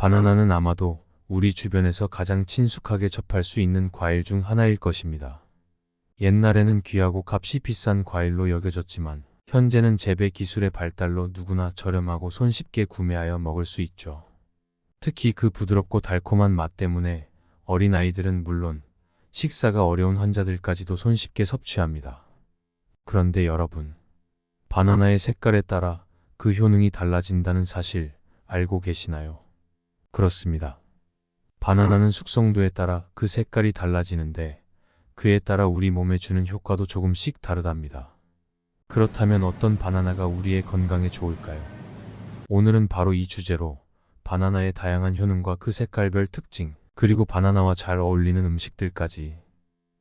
바나나는 아마도 우리 주변에서 가장 친숙하게 접할 수 있는 과일 중 하나일 것입니다. 옛날에는 귀하고 값이 비싼 과일로 여겨졌지만 현재는 재배 기술의 발달로 누구나 저렴하고 손쉽게 구매하여 먹을 수 있죠. 특히 그 부드럽고 달콤한 맛 때문에 어린아이들은 물론 식사가 어려운 환자들까지도 손쉽게 섭취합니다. 그런데 여러분, 바나나의 색깔에 따라 그 효능이 달라진다는 사실 알고 계시나요? 그렇습니다. 바나나는 숙성도에 따라 그 색깔이 달라지는데 그에 따라 우리 몸에 주는 효과도 조금씩 다르답니다. 그렇다면 어떤 바나나가 우리의 건강에 좋을까요? 오늘은 바로 이 주제로 바나나의 다양한 효능과 그 색깔별 특징, 그리고 바나나와 잘 어울리는 음식들까지.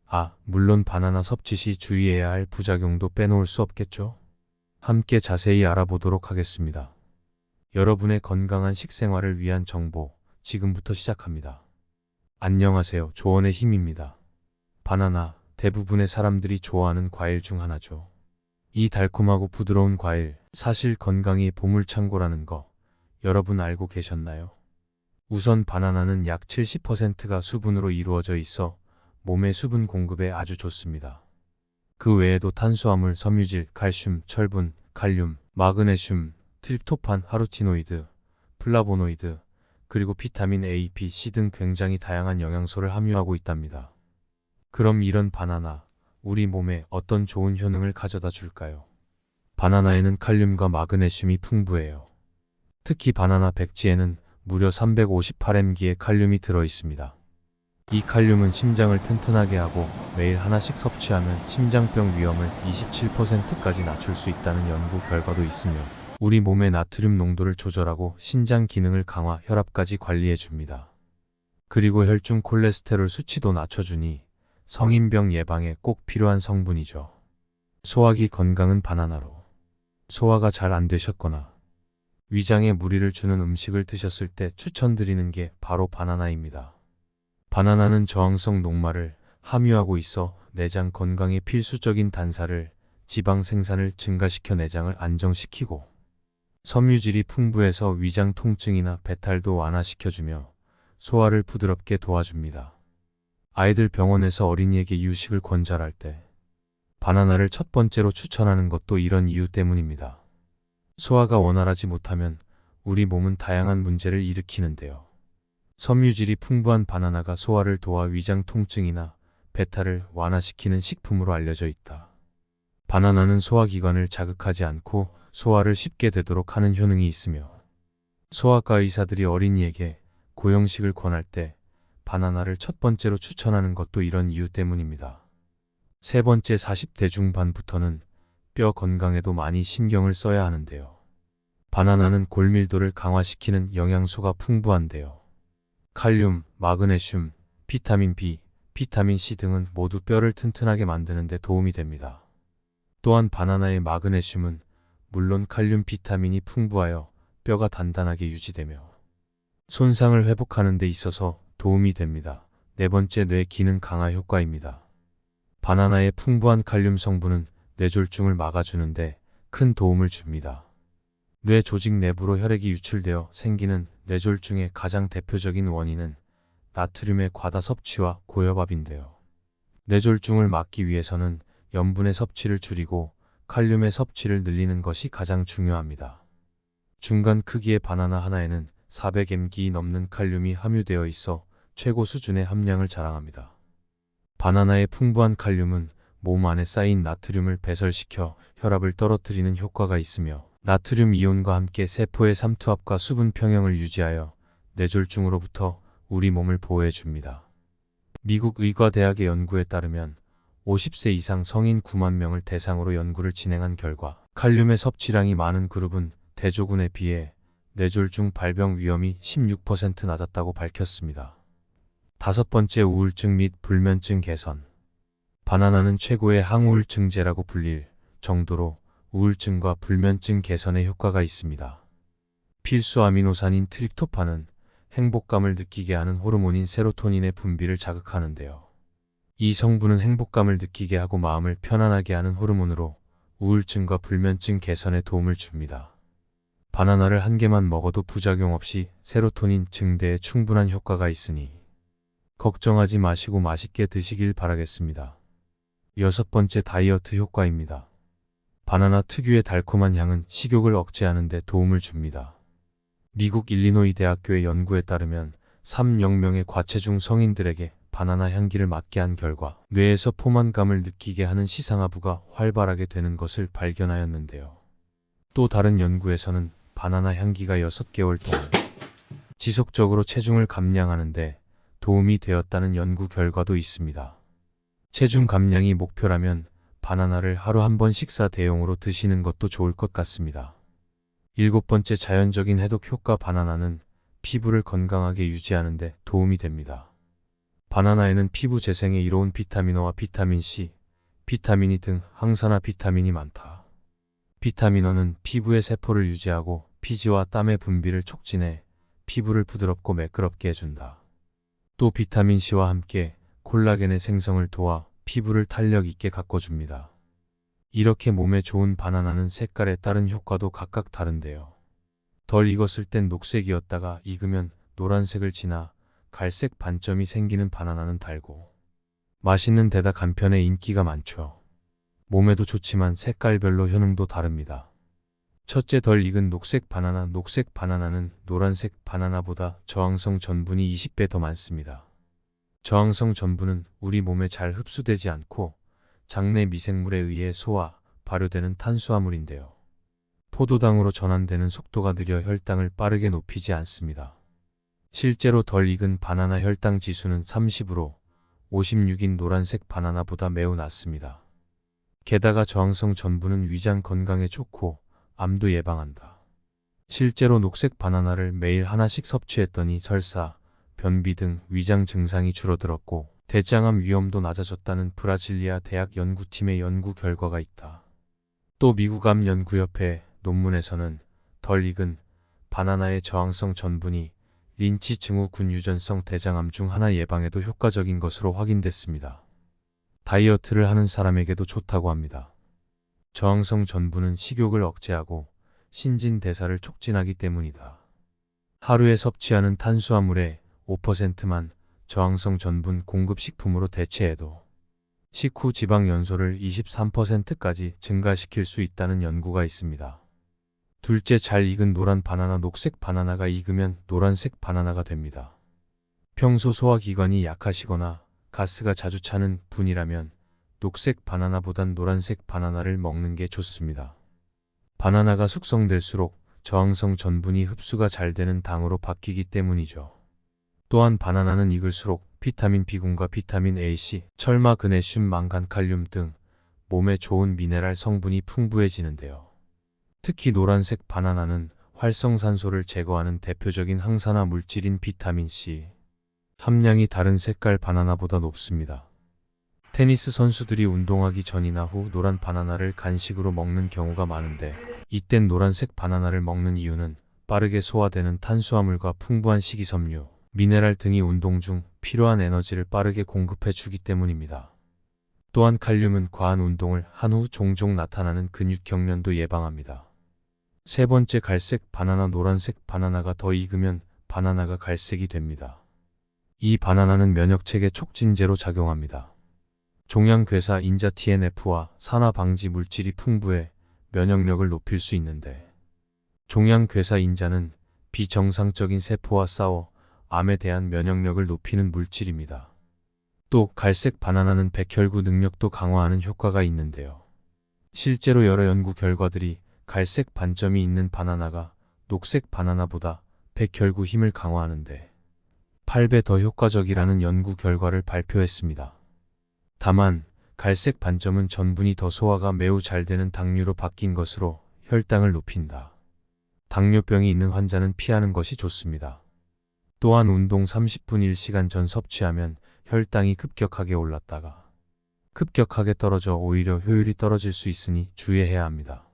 아, 물론 바나나 섭취 시 주의해야 할 부작용도 빼놓을 수 없겠죠? 함께 자세히 알아보도록 하겠습니다. 여러분의 건강한 식생활을 위한 정보, 지금부터 시작합니다. 안녕하세요. 조언의 힘입니다. 바나나, 대부분의 사람들이 좋아하는 과일 중 하나죠. 이 달콤하고 부드러운 과일, 사실 건강이 보물창고라는 거, 여러분 알고 계셨나요? 우선 바나나는 약 70%가 수분으로 이루어져 있어 몸의 수분 공급에 아주 좋습니다. 그 외에도 탄수화물, 섬유질, 칼슘, 철분, 칼륨, 마그네슘, 트립토판, 하루티노이드, 플라보노이드, 그리고 비타민 A, B, C 등 굉장히 다양한 영양소를 함유하고 있답니다. 그럼 이런 바나나, 우리 몸에 어떤 좋은 효능을 가져다 줄까요? 바나나에는 칼륨과 마그네슘이 풍부해요. 특히 바나나 백지에는 무려 358mg의 칼륨이 들어 있습니다. 이 칼륨은 심장을 튼튼하게 하고 매일 하나씩 섭취하면 심장병 위험을 27%까지 낮출 수 있다는 연구 결과도 있으며 우리 몸의 나트륨 농도를 조절하고 신장 기능을 강화, 혈압까지 관리해 줍니다. 그리고 혈중 콜레스테롤 수치도 낮춰주니 성인병 예방에 꼭 필요한 성분이죠. 소화기 건강은 바나나로. 소화가 잘 안 되셨거나 위장에 무리를 주는 음식을 드셨을 때 추천드리는 게 바로 바나나입니다. 바나나는 저항성 녹말을 함유하고 있어 내장 건강에 필수적인 단사를 지방 생산을 증가시켜 내장을 안정시키고 섬유질이 풍부해서 위장 통증이나 배탈도 완화시켜주며 소화를 부드럽게 도와줍니다. 아이들 병원에서 어린이에게 유식을 권잘할 때 바나나를 첫 번째로 추천하는 것도 이런 이유 때문입니다. 소화가 원활하지 못하면 우리 몸은 다양한 문제를 일으키는데요. 섬유질이 풍부한 바나나가 소화를 도와 위장 통증이나 배탈을 완화시키는 식품으로 알려져 있다. 바나나는 소화기관을 자극하지 않고 소화를 쉽게 되도록 하는 효능이 있으며 소아과 의사들이 어린이에게 고형식을 권할 때 바나나를 첫 번째로 추천하는 것도 이런 이유 때문입니다. 세 번째 40대 중반부터는 뼈 건강에도 많이 신경을 써야 하는데요. 바나나는 골밀도를 강화시키는 영양소가 풍부한데요. 칼륨, 마그네슘, 비타민 B, 비타민 C 등은 모두 뼈를 튼튼하게 만드는 데 도움이 됩니다. 또한 바나나의 마그네슘은 물론 칼륨 비타민이 풍부하여 뼈가 단단하게 유지되며 손상을 회복하는 데 있어서 도움이 됩니다. 네 번째 뇌 기능 강화 효과입니다. 바나나의 풍부한 칼륨 성분은 뇌졸중을 막아주는데 큰 도움을 줍니다. 뇌 조직 내부로 혈액이 유출되어 생기는 뇌졸중의 가장 대표적인 원인은 나트륨의 과다 섭취와 고혈압인데요. 뇌졸중을 막기 위해서는 염분의 섭취를 줄이고 칼륨의 섭취를 늘리는 것이 가장 중요합니다. 중간 크기의 바나나 하나에는 400mg 넘는 칼륨이 함유되어 있어 최고 수준의 함량을 자랑합니다. 바나나의 풍부한 칼륨은 몸 안에 쌓인 나트륨을 배설시켜 혈압을 떨어뜨리는 효과가 있으며 나트륨 이온과 함께 세포의 삼투압과 수분 평형을 유지하여 뇌졸중으로부터 우리 몸을 보호해 줍니다. 미국 의과대학의 연구에 따르면 50세 이상 성인 9만 명을 대상으로 연구를 진행한 결과 칼륨의 섭취량이 많은 그룹은 대조군에 비해 뇌졸중 발병 위험이 16% 낮았다고 밝혔습니다. 다섯 번째 우울증 및 불면증 개선. 바나나는 최고의 항우울증제라고 불릴 정도로 우울증과 불면증 개선에 효과가 있습니다. 필수 아미노산인 트립토판은 행복감을 느끼게 하는 호르몬인 세로토닌의 분비를 자극하는데요. 이 성분은 행복감을 느끼게 하고 마음을 편안하게 하는 호르몬으로 우울증과 불면증 개선에 도움을 줍니다. 바나나를 한 개만 먹어도 부작용 없이 세로토닌 증대에 충분한 효과가 있으니 걱정하지 마시고 맛있게 드시길 바라겠습니다. 여섯 번째 다이어트 효과입니다. 바나나 특유의 달콤한 향은 식욕을 억제하는 데 도움을 줍니다. 미국 일리노이 대학교의 연구에 따르면 3영명의 과체중 성인들에게 바나나 향기를 맡게 한 결과 뇌에서 포만감을 느끼게 하는 시상하부가 활발하게 되는 것을 발견하였는데요. 또 다른 연구에서는 바나나 향기가 6개월 동안 지속적으로 체중을 감량하는데 도움이 되었다는 연구 결과도 있습니다. 체중 감량이 목표라면 바나나를 하루 한 번 식사 대용으로 드시는 것도 좋을 것 같습니다. 일곱 번째 자연적인 해독 효과 바나나는 피부를 건강하게 유지하는 데 도움이 됩니다. 바나나에는 피부 재생에 이로운 비타민어와 비타민C, 비타민이 등 항산화 비타민이 많다. 비타민어는 피부의 세포를 유지하고 피지와 땀의 분비를 촉진해 피부를 부드럽고 매끄럽게 해준다. 또 비타민C와 함께 콜라겐의 생성을 도와 피부를 탄력 있게 가꿔줍니다. 이렇게 몸에 좋은 바나나는 색깔에 따른 효과도 각각 다른데요. 덜 익었을 땐 녹색이었다가 익으면 노란색을 지나 갈색 반점이 생기는 바나나는 달고 맛있는 데다 간편해 인기가 많죠. 몸에도 좋지만 색깔별로 효능도 다릅니다. 첫째 덜 익은 녹색 바나나 녹색 바나나는 노란색 바나나보다 저항성 전분이 20배 더 많습니다. 저항성 전분은 우리 몸에 잘 흡수되지 않고 장내 미생물에 의해 소화, 발효되는 탄수화물인데요. 포도당으로 전환되는 속도가 느려 혈당을 빠르게 높이지 않습니다. 실제로 덜 익은 바나나 혈당 지수는 30으로 56인 노란색 바나나보다 매우 낮습니다. 게다가 저항성 전분은 위장 건강에 좋고 암도 예방한다. 실제로 녹색 바나나를 매일 하나씩 섭취했더니 설사, 변비 등 위장 증상이 줄어들었고 대장암 위험도 낮아졌다는 브라질리아 대학 연구팀의 연구 결과가 있다. 또 미국 암 연구협회 논문에서는 덜 익은 바나나의 저항성 전분이 린치 증후 근유전성 대장암 중 하나 예방에도 효과적인 것으로 확인됐습니다. 다이어트를 하는 사람에게도 좋다고 합니다. 저항성 전분은 식욕을 억제하고 신진 대사를 촉진하기 때문이다. 하루에 섭취하는 탄수화물의 5%만 저항성 전분 공급 식품으로 대체해도 식후 지방 연소를 23%까지 증가시킬 수 있다는 연구가 있습니다. 둘째 잘 익은 노란 바나나 녹색 바나나가 익으면 노란색 바나나가 됩니다. 평소 소화기관이 약하시거나 가스가 자주 차는 분이라면 녹색 바나나보단 노란색 바나나를 먹는 게 좋습니다. 바나나가 숙성될수록 저항성 전분이 흡수가 잘 되는 당으로 바뀌기 때문이죠. 또한 바나나는 익을수록 비타민 B군과 비타민 A, C, 철마, 그네슘, 망간, 칼륨 등 몸에 좋은 미네랄 성분이 풍부해지는데요. 특히 노란색 바나나는 활성산소를 제거하는 대표적인 항산화 물질인 비타민 C 함량이 다른 색깔 바나나보다 높습니다. 테니스 선수들이 운동하기 전이나 후 노란 바나나를 간식으로 먹는 경우가 많은데 이땐 노란색 바나나를 먹는 이유는 빠르게 소화되는 탄수화물과 풍부한 식이섬유, 미네랄 등이 운동 중 필요한 에너지를 빠르게 공급해 주기 때문입니다. 또한 칼륨은 과한 운동을 한 후 종종 나타나는 근육 경련도 예방합니다. 세 번째 갈색 바나나 노란색 바나나가 더 익으면 바나나가 갈색이 됩니다. 이 바나나는 면역체계 촉진제로 작용합니다. 종양괴사 인자 TNF와 산화 방지 물질이 풍부해 면역력을 높일 수 있는데 종양괴사 인자는 비정상적인 세포와 싸워 암에 대한 면역력을 높이는 물질입니다. 또 갈색 바나나는 백혈구 능력도 강화하는 효과가 있는데요. 실제로 여러 연구 결과들이 갈색 반점이 있는 바나나가 녹색 바나나보다 백혈구 힘을 강화하는데 8배 더 효과적이라는 연구 결과를 발표했습니다. 다만 갈색 반점은 전분이 더 소화가 매우 잘 되는 당류로 바뀐 것으로 혈당을 높인다. 당뇨병이 있는 환자는 피하는 것이 좋습니다. 또한 운동 30분 1시간 전 섭취하면 혈당이 급격하게 올랐다가 급격하게 떨어져 오히려 효율이 떨어질 수 있으니 주의해야 합니다.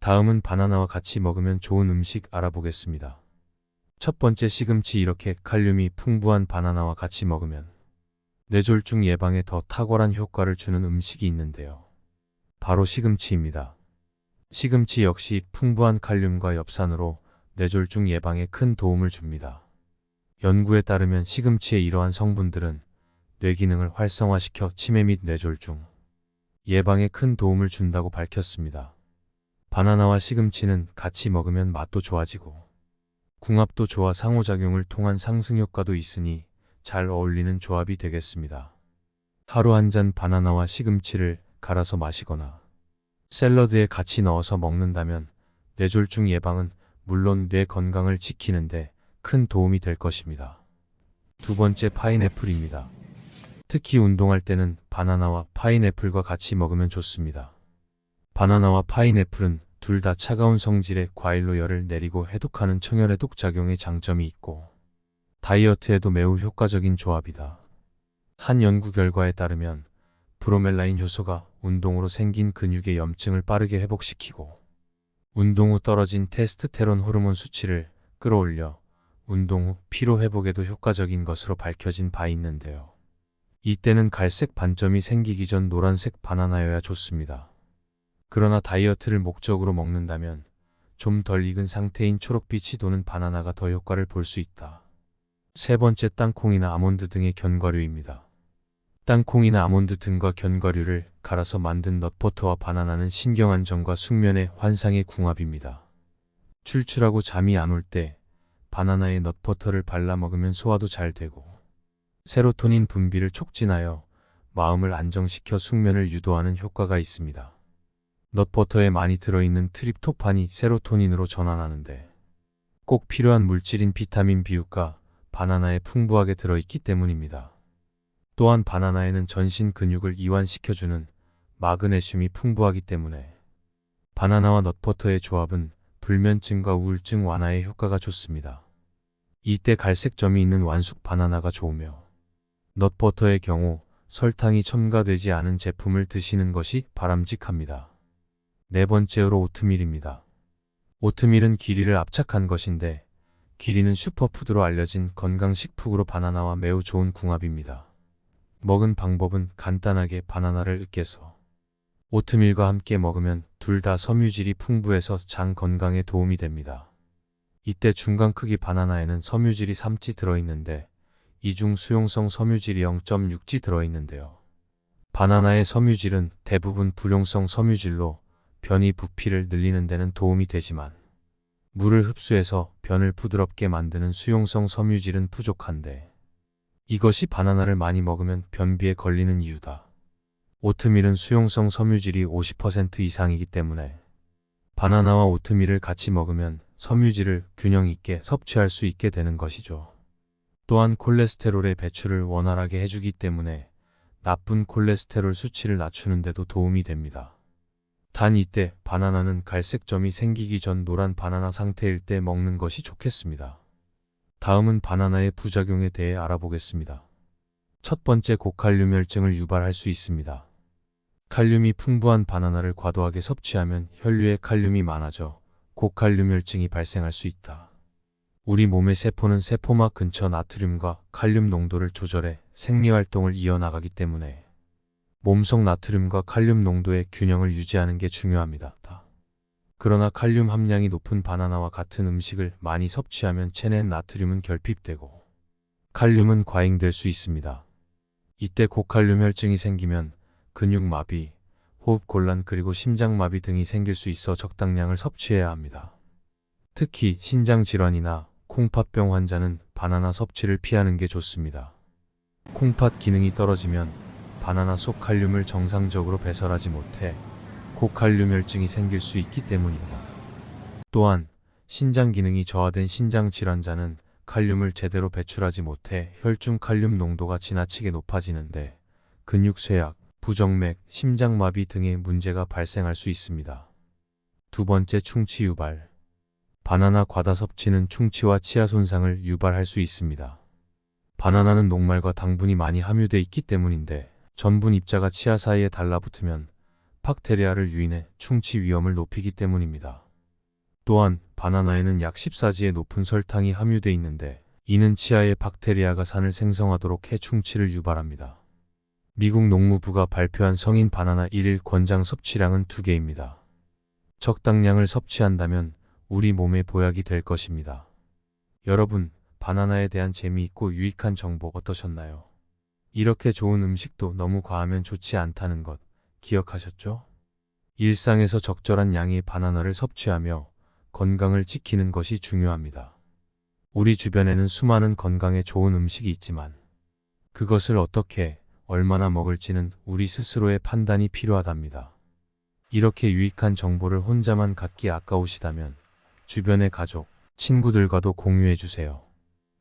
다음은 바나나와 같이 먹으면 좋은 음식 알아보겠습니다. 첫 번째 시금치 이렇게 칼륨이 풍부한 바나나와 같이 먹으면 뇌졸중 예방에 더 탁월한 효과를 주는 음식이 있는데요. 바로 시금치입니다. 시금치 역시 풍부한 칼륨과 엽산으로 뇌졸중 예방에 큰 도움을 줍니다. 연구에 따르면 시금치의 이러한 성분들은 뇌 기능을 활성화시켜 치매 및 뇌졸중 예방에 큰 도움을 준다고 밝혔습니다. 바나나와 시금치는 같이 먹으면 맛도 좋아지고 궁합도 좋아 상호작용을 통한 상승 효과도 있으니 잘 어울리는 조합이 되겠습니다. 하루 한 잔 바나나와 시금치를 갈아서 마시거나 샐러드에 같이 넣어서 먹는다면 뇌졸중 예방은 물론 뇌 건강을 지키는데 큰 도움이 될 것입니다. 두 번째 파인애플입니다. 특히 운동할 때는 바나나와 파인애플과 같이 먹으면 좋습니다. 바나나와 파인애플은 둘 다 차가운 성질의 과일로 열을 내리고 해독하는 청열해독 작용의 장점이 있고 다이어트에도 매우 효과적인 조합이다. 한 연구 결과에 따르면 브로멜라인 효소가 운동으로 생긴 근육의 염증을 빠르게 회복시키고 운동 후 떨어진 테스트테론 호르몬 수치를 끌어올려 운동 후 피로 회복에도 효과적인 것으로 밝혀진 바 있는데요. 이때는 갈색 반점이 생기기 전 노란색 바나나여야 좋습니다. 그러나 다이어트를 목적으로 먹는다면 좀 덜 익은 상태인 초록빛이 도는 바나나가 더 효과를 볼 수 있다. 세 번째 땅콩이나 아몬드 등의 견과류입니다. 땅콩이나 아몬드 등과 견과류를 갈아서 만든 넛버터와 바나나는 신경안정과 숙면의 환상의 궁합입니다. 출출하고 잠이 안 올 때 바나나에 넛버터를 발라 먹으면 소화도 잘 되고 세로토닌 분비를 촉진하여 마음을 안정시켜 숙면을 유도하는 효과가 있습니다. 넛버터에 많이 들어있는 트립토판이 세로토닌으로 전환하는데 꼭 필요한 물질인 비타민 B유가 바나나에 풍부하게 들어있기 때문입니다. 또한 바나나에는 전신 근육을 이완시켜주는 마그네슘이 풍부하기 때문에 바나나와 넛버터의 조합은 불면증과 우울증 완화에 효과가 좋습니다. 이때 갈색 점이 있는 완숙 바나나가 좋으며 넛버터의 경우 설탕이 첨가되지 않은 제품을 드시는 것이 바람직합니다. 네 번째로 오트밀입니다. 오트밀은 길이를 압착한 것인데 길이는 슈퍼푸드로 알려진 건강식품으로 바나나와 매우 좋은 궁합입니다. 먹은 방법은 간단하게 바나나를 으깨서 오트밀과 함께 먹으면 둘 다 섬유질이 풍부해서 장 건강에 도움이 됩니다. 이때 중간 크기 바나나에는 섬유질이 3찌 들어있는데 이중 수용성 섬유질이 0.6찌 들어있는데요. 바나나의 섬유질은 대부분 불용성 섬유질로 변이 부피를 늘리는 데는 도움이 되지만 물을 흡수해서 변을 부드럽게 만드는 수용성 섬유질은 부족한데 이것이 바나나를 많이 먹으면 변비에 걸리는 이유다. 오트밀은 수용성 섬유질이 50% 이상이기 때문에 바나나와 오트밀을 같이 먹으면 섬유질을 균형 있게 섭취할 수 있게 되는 것이죠. 또한 콜레스테롤의 배출을 원활하게 해주기 때문에 나쁜 콜레스테롤 수치를 낮추는 데도 도움이 됩니다. 단 이때 바나나는 갈색 점이 생기기 전 노란 바나나 상태일 때 먹는 것이 좋겠습니다. 다음은 바나나의 부작용에 대해 알아보겠습니다. 첫 번째 고칼륨 혈증을 유발할 수 있습니다. 칼륨이 풍부한 바나나를 과도하게 섭취하면 혈류에 칼륨이 많아져 고칼륨 혈증이 발생할 수 있다. 우리 몸의 세포는 세포막 근처 나트륨과 칼륨 농도를 조절해 생리활동을 이어나가기 때문에 몸속 나트륨과 칼륨 농도의 균형을 유지하는 게 중요합니다. 그러나 칼륨 함량이 높은 바나나와 같은 음식을 많이 섭취하면 체내 나트륨은 결핍되고 칼륨은 과잉될 수 있습니다. 이때 고칼륨 혈증이 생기면 근육 마비, 호흡 곤란 그리고 심장 마비 등이 생길 수 있어 적당량을 섭취해야 합니다. 특히 신장 질환이나 콩팥병 환자는 바나나 섭취를 피하는 게 좋습니다. 콩팥 기능이 떨어지면 바나나 속 칼륨을 정상적으로 배설하지 못해 고칼륨 혈증이 생길 수 있기 때문입니다. 또한 신장 기능이 저하된 신장 질환자는 칼륨을 제대로 배출하지 못해 혈중 칼륨 농도가 지나치게 높아지는데 근육 쇠약, 부정맥, 심장마비 등의 문제가 발생할 수 있습니다. 두 번째 충치 유발 바나나 과다 섭취는 충치와 치아 손상을 유발할 수 있습니다. 바나나는 녹말과 당분이 많이 함유되어 있기 때문인데 전분 입자가 치아 사이에 달라붙으면 박테리아를 유인해 충치 위험을 높이기 때문입니다. 또한 바나나에는 약 14지의 높은 설탕이 함유되어 있는데 이는 치아에 박테리아가 산을 생성하도록 해 충치를 유발합니다. 미국 농무부가 발표한 성인 바나나 1일 권장 섭취량은 2개입니다. 적당량을 섭취한다면 우리 몸에 보약이 될 것입니다. 여러분, 바나나에 대한 재미있고 유익한 정보 어떠셨나요? 이렇게 좋은 음식도 너무 과하면 좋지 않다는 것 기억하셨죠? 일상에서 적절한 양의 바나나를 섭취하며 건강을 지키는 것이 중요합니다. 우리 주변에는 수많은 건강에 좋은 음식이 있지만 그것을 어떻게 얼마나 먹을지는 우리 스스로의 판단이 필요하답니다. 이렇게 유익한 정보를 혼자만 갖기 아까우시다면 주변의 가족, 친구들과도 공유해 주세요.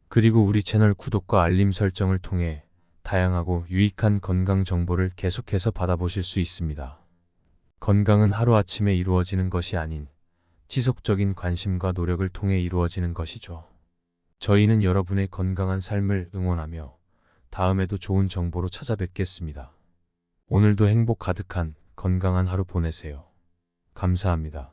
그리고 우리 채널 구독과 알림 설정을 통해 다양하고 유익한 건강 정보를 계속해서 받아보실 수 있습니다. 건강은 하루아침에 이루어지는 것이 아닌 지속적인 관심과 노력을 통해 이루어지는 것이죠. 저희는 여러분의 건강한 삶을 응원하며 다음에도 좋은 정보로 찾아뵙겠습니다. 오늘도 행복 가득한 건강한 하루 보내세요. 감사합니다.